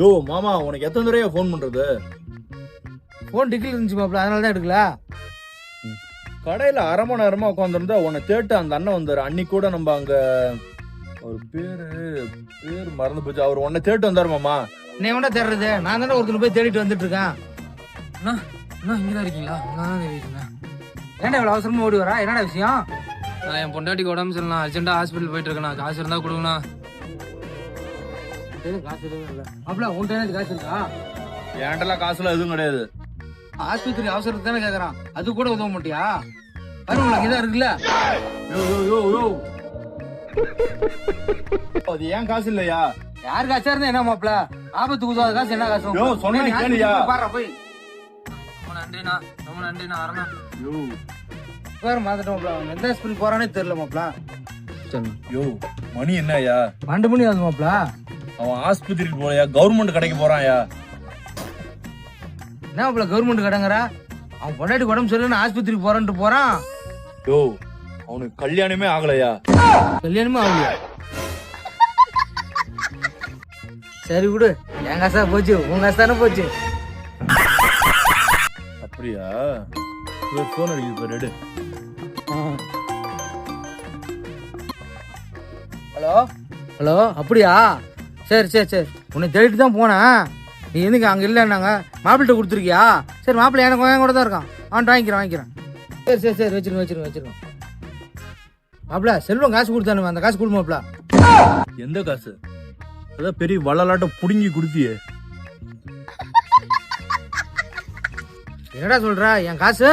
யோ மாமா உனக்கு எத்தனை தடவையா ஃபோன் பண்றது? ஃபோன் டிக்கில் இருந்துச்சு மாப்பிள அதனால தான் எடுக்கல. கடையில அரை மணி நேரமா உட்காந்துருந்தா உன்னை தேட்டு அந்த அண்ணன் வந்தாரு. அன்னைக்கு கூட நம்ம அங்க அவர் பேரு பேர் மறந்து போச்சு. அவர் உன்னை தேட்டு வந்தாரு மாமா. நீ வேணா தேடுறது? நான் தானே ஒருத்தனை போய் தேடிட்டு வந்துட்டு இருக்கேன். அண்ணா அண்ணா இங்கே தான் இருக்கீங்களா? நான் தான் இருக்கேன். ஏன்டா இவ்வளவு அவசரமா ஓடி வரா? என்னடா விஷயம்? நான் என் பொண்டாட்டிக்கு உடம்பு சரியில்லை அர்ஜென்ட்டாக ஹாஸ்பிட்டல் போயிட்டு இருக்கேண்ணா. காசு இருந்தால் கொடுங்கண்ணா. காசு எதுவும் இல்லை. காசு இருக்கா? என்கிட்டலாம் காசுலாம் எதுவும் கிடையாது. ஆஸ்பத்திரி அவசரத்துக்கு தானே கேக்குறான். அது கூட உதவ மாட்டியா? பாரு உங்களுக்கு இதான் இருக்குல்ல? யோ யோ யோ யோ. அது ஏன் காசு இல்லையா? யார் காசா இருந்தா என்ன மாப்பிள ஆபத்துக்கு உதவாத காசு என்ன காசு? யோ, சொன்னா கேளுயா. ஆஸ்பத்திரிக்கு பாருடா போய் ரொம்ப நன்றிண்ணா ரொம்ப நன்றிண்ணா வரேண்ணா யோ. வேற மாத்திட்டோம் அவன் எந்த ஹாஸ்பிட்டல் போறானே தெரியல மாப்பிள யோ மணி என்னயா பன்னெண்டு மணி ஆகுது மாப்பிள அவன் ஆஸ்பத்திரிக்கு போலையா? கவர்மெண்ட் கடைக்கு போறான்யா? என்ன மாப்பிள கவர்மெண்ட் கடங்குற? அவன் பொண்டாட்டி உடம்பு சரியில்லைன்னு ஆஸ்பத்திரிக்கு போறான்ட்டு போறான். யோ அவனுக்கு கல்யாணமே ஆகலையா? கல்யாணமே ஆகலையா? சரி விடு என் காசா போச்சு உன் காசு தானே போச்சு. அப்படியா? இவர் போன் அடிக்குது பாரு எடு. ஹலோ? ஹலோ அப்படியா? சரி சரி சரி. உன்னை தேடிட்டு தான் போனேன். நீ எதுக்கு அங்கே இல்லைன்னாங்க. மாப்பிள்கிட்ட கொடுத்துருக்கியா? சரி மாப்பிள்ளை எனக்கு என் கூட தான் இருக்கான். அவன் வாங்கிக்கிறேன் வாங்கிக்கிறேன். சரி சரி சரி வச்சிருங்க வச்சிருங்க வச்சிருங்க. மாப்பிள்ள செல்வம் காசு கொடுத்தானு அந்த காசு கொடு மாப்பிள்ள. எந்த காசு? அதான் பெரிய வள்ளலாட்டம் புடுங்கி கொடுத்தியே. என்னடா சொல்ற? என் காசு?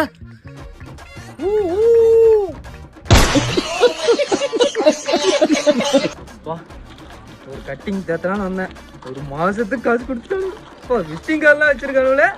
ஒரு கட்டிங் தேத்தலாம் வந்தேன். ஒரு மாசத்துக்கு காசு கொடுத்துட்டாங்க விசிட்டிங் கார்டெலாம் வச்சிருக்கானுங்களே.